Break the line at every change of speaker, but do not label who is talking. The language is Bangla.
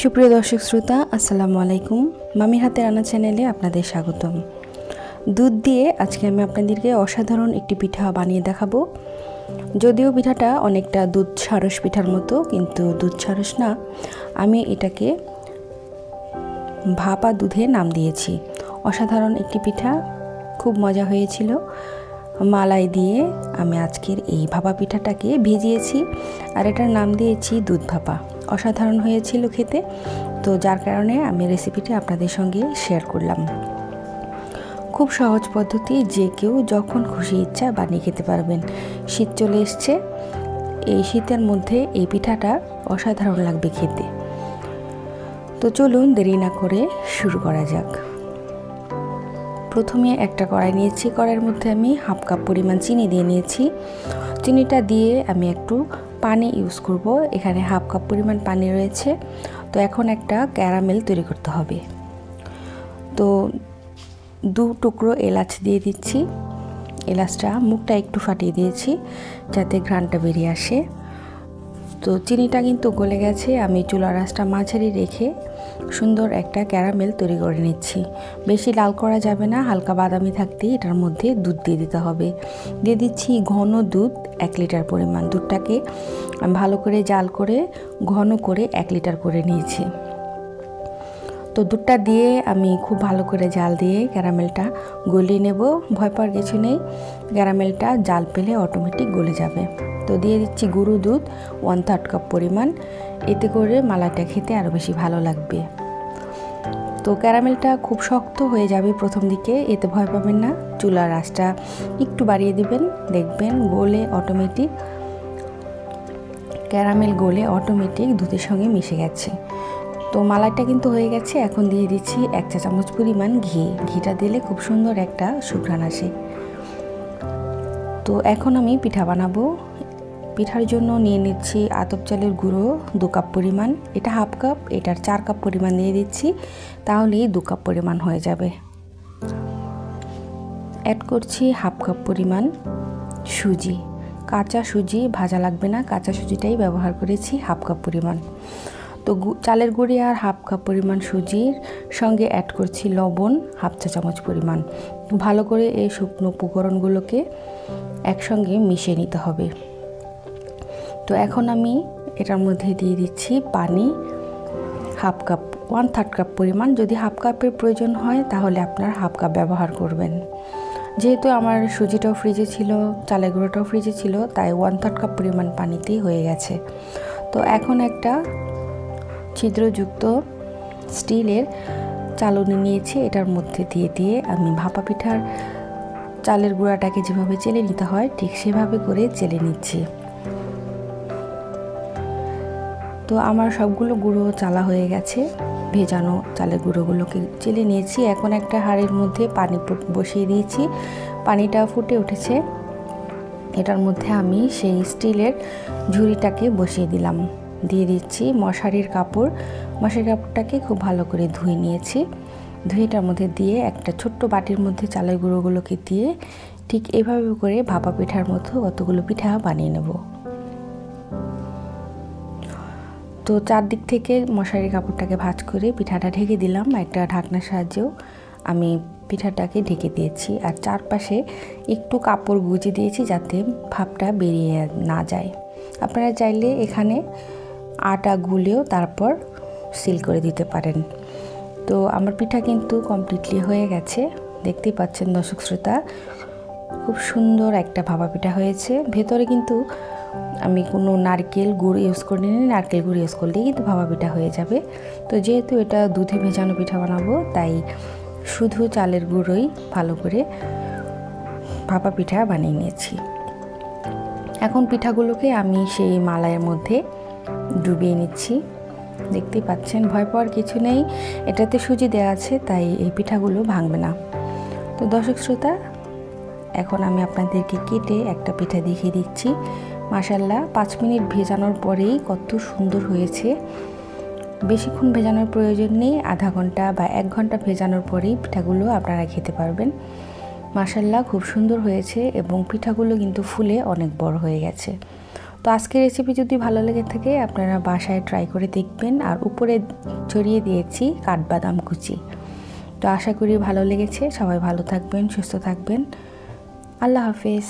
সুপ্রিয় দর্শক শ্রোতা, আসসালামু আলাইকুম। মামির হাতে রান্না চ্যানেলে আপনাদের স্বাগতম। দুধ দিয়ে আজকে আমি আপনাদেরকে অসাধারণ একটি পিঠা বানিয়ে দেখাবো। যদিও পিঠাটা অনেকটা দুধ সারস পিঠার মতো, কিন্তু দুধ সারস না। আমি এটাকে ভাপা দুধে নাম দিয়েছি। অসাধারণ একটি পিঠা, খুব মজা হয়েছিল। মালাই দিয়ে আমি আজকের এই ভাপা পিঠাটাকে ভিজিয়েছি, আর এটার নাম দিয়েছি দুধ ভাপা। অসাধারণ হয়েছিল খেতে। তো যার কারণে আমি রেসিপিটা আপনাদের সঙ্গে শেয়ার করলাম। খুব সহজ পদ্ধতি, যে কেউ যখন খুশি ইচ্ছা বানিয়ে খেতে পারবেন। শীত চলে এসছে। এই শীতের মধ্যে এই পিঠাটা অসাধারণ লাগবে খেতে। তো চলুন দেরি না করে শুরু করা যাক। প্রথমে একটা কড়াই নিয়েছি। কড়াইয়ের মধ্যে আমি হাফ কাপ পরিমাণ চিনি দিয়ে নিয়েছি। চিনিটা দিয়ে আমি একটু পানি ইউজ করব। এখানে হাফ কাপ পরিমাণ পানি রয়েছে। তো এখন একটা ক্যারামেল তৈরি করতে হবে। তো দু টুকরো এলাচ দিয়ে দিচ্ছি। এলাচটা মুখটা একটু ফাটিয়ে দিয়েছি যাতে ঘ্রাণটা বেরিয়ে আসে। তো চিনিটা কিন্তু গলে গেছে। আমি চুলা রাসটা মাঝারি রেখে সুন্দর একটা ক্যারামেল তৈরি করে নিচ্ছি। বেশি লাল করা যাবে না, হালকা বাদামি থাকতেই এটার মধ্যে দুধ দিয়ে দিতে হবে। দিয়ে দিচ্ছি ঘন দুধ, এক লিটার পরিমাণ দুধটাকে। ভালো করে জাল করে, ঘন করে এক লিটার করে নিয়েছি। তো দুধটা দিয়ে আমি খুব ভালো করে জাল দিয়ে ক্যারামেলটা গলিয়ে নেব। ভয় পাওয়ার কিছু নেই। ক্যারামেলটা জাল পেলে অটোমেটিক গলে যাবে। তো দিয়ে দিচ্ছি গুঁড়ো দুধ ওয়ান থার্ড কাপ পরিমাণ। এতে করে মালাটা খেতে আরও বেশি ভালো লাগবে। তো ক্যারামেলটা খুব শক্ত হয়ে যাবে প্রথম দিকে, এতে ভয় পাবেন না। চুলার আঁচটা একটু বাড়িয়ে দিবেন, দেখবেন গলে অটোমেটিক ক্যারামেল গলে অটোমেটিক দুধের সঙ্গে মিশে গেছে। তো মালাইটা কিন্তু হয়ে গেছে। এখন দিয়ে দিচ্ছি এক চা চামচ পরিমাণ ঘি। ঘিটা দিলে খুব সুন্দর একটা সুঘ্রাণ আসে। তো এখন আমি পিঠা বানাবো। পিঠার জন্য নিয়ে নিচ্ছি আতপ চালের গুঁড়ো দু কাপ পরিমাণ। এটা হাফ কাপ, এটার চার কাপ পরিমাণ দিয়ে দিচ্ছি। তাহলেই দু কাপ পরিমাণ হয়ে যাবে। অ্যাড করছি হাফ কাপ পরিমাণ সুজি। কাঁচা সুজি ভাজা লাগবে না। কাঁচা সুজিটাই ব্যবহার করেছি হাফ কাপ পরিমাণ। তো চালের গুঁড়ি আর হাফ কাপ পরিমাণ সুজির সঙ্গে অ্যাড করছি লবণ, হাফ চা চামচ পরিমাণ। ভালো করে এই শুকনো উপকরণগুলোকে একসঙ্গে মিশিয়ে নিতে হবে। তো এখন আমি এটার মধ্যে দিয়ে দিচ্ছি পানি, half cup one third cup পরিমাণ। যদি হাফ কাপের প্রয়োজন হয়, তাহলে আপনার হাফ কাপ ব্যবহার করবেন। যেহেতু আমার সুজিটাও ফ্রিজে ছিল, চালের গুঁড়োটাও ফ্রিজে ছিল, তাই ওয়ান থার্ড কাপ পরিমাণ পানিতেই হয়ে গেছে। তো এখন একটা ছিদ্রযুক্ত স্টিলের চালনি নিয়েছি, এটার মধ্যে দিয়ে দিয়ে আমি ভাপা পিঠার চালের গুঁড়াটাকে যেভাবে চেলে নিতে হয়, ঠিক সেভাবে করে চেলে নিচ্ছি। তো আমার সবগুলো গুঁড়ো চালা হয়ে গেছে, ভেজানো চালের গুঁড়োগুলোকে চেলে নিয়েছি। এখন একটা হাঁড়ির মধ্যে পানি বসিয়ে দিয়েছি, পানিটা ফুটে উঠেছে। এটার মধ্যে আমি সেই স্টিলের ঝুড়িটাকে বসিয়ে দিলাম। দিয়ে দিচ্ছি মশারির কাপড়। মশারির কাপড়টাকে খুব ভালো করে ধুয়ে নিয়েছি। ধুয়েটার মধ্যে দিয়ে একটা ছোট্ট বাটির মধ্যে চালের গুঁড়োগুলোকে দিয়ে ঠিক এভাবে করে ভাপা পিঠার মতো কতগুলো পিঠা বানিয়ে নেব। তো চারদিক থেকে মশারির কাপড়টাকে ভাজ করে পিঠাটা ঢেকে দিলাম একটা ঢাকনার সাহায্যেও। আমি পিঠাটাকে ঢেকে দিয়েছি আর চারপাশে একটু কাপড় গুজে দিয়েছি যাতে ভাপটা বেরিয়ে না যায়। আপনারা চাইলে এখানে আটা গুলেও তারপর সিল করে দিতে পারেন। তো আমার পিঠা কিন্তু কমপ্লিটলি হয়ে গেছে। দেখতেই পাচ্ছেন দর্শক শ্রোতা, খুব সুন্দর একটা ভাপা পিঠা হয়েছে। ভেতরে কিন্তু আমি কোনো নারকেল গুড় ইউজ করিনি, নারকেল গুড় ইউজ করলেই কিন্তু ভাপা পিঠা হয়ে যাবে। তো যেহেতু এটা দুধে ভেজানো পিঠা বানাবো, তাই শুধু চালের গুঁড়োই ভালো করে ভাপা পিঠা বানিয়ে নিয়েছি। এখন পিঠাগুলোকে আমি সেই মালাইয়ের মধ্যে ডুবিয়ে নিচ্ছি। দেখতেই পাচ্ছেন, ভয় পাওয়ার কিছু নেই। এটাতে সুজি দেওয়া আছে, তাই এই পিঠাগুলো ভাঙবে না। তো দর্শক শ্রোতা, এখন আমি আপনাদেরকে কেটে একটা পিঠা দেখিয়ে দিচ্ছি। মাসাল্লাহ পাঁচ মিনিট ভেজানোর পরেই কত সুন্দর হয়েছে। বেশিক্ষণ ভেজানোর প্রয়োজন নেই, আধা ঘণ্টা বা এক ঘণ্টা ভেজানোর পরেই পিঠাগুলো আপনারা খেতে পারবেন। মাসাল্লাহ খুব সুন্দর হয়েছে এবং পিঠাগুলো কিন্তু ফুলে অনেক বড় হয়ে গেছে। তো আজকের রেসিপি যদি ভালো লেগে থাকে, আপনারা বাসায় ট্রাই করে দেখবেন। আর উপরে ছড়িয়ে দিয়েছি কাঠবাদাম কুচি। তো আশা করি ভালো লেগেছে। সবাই ভালো থাকবেন, সুস্থ থাকবেন। আল্লাহ হাফিজ।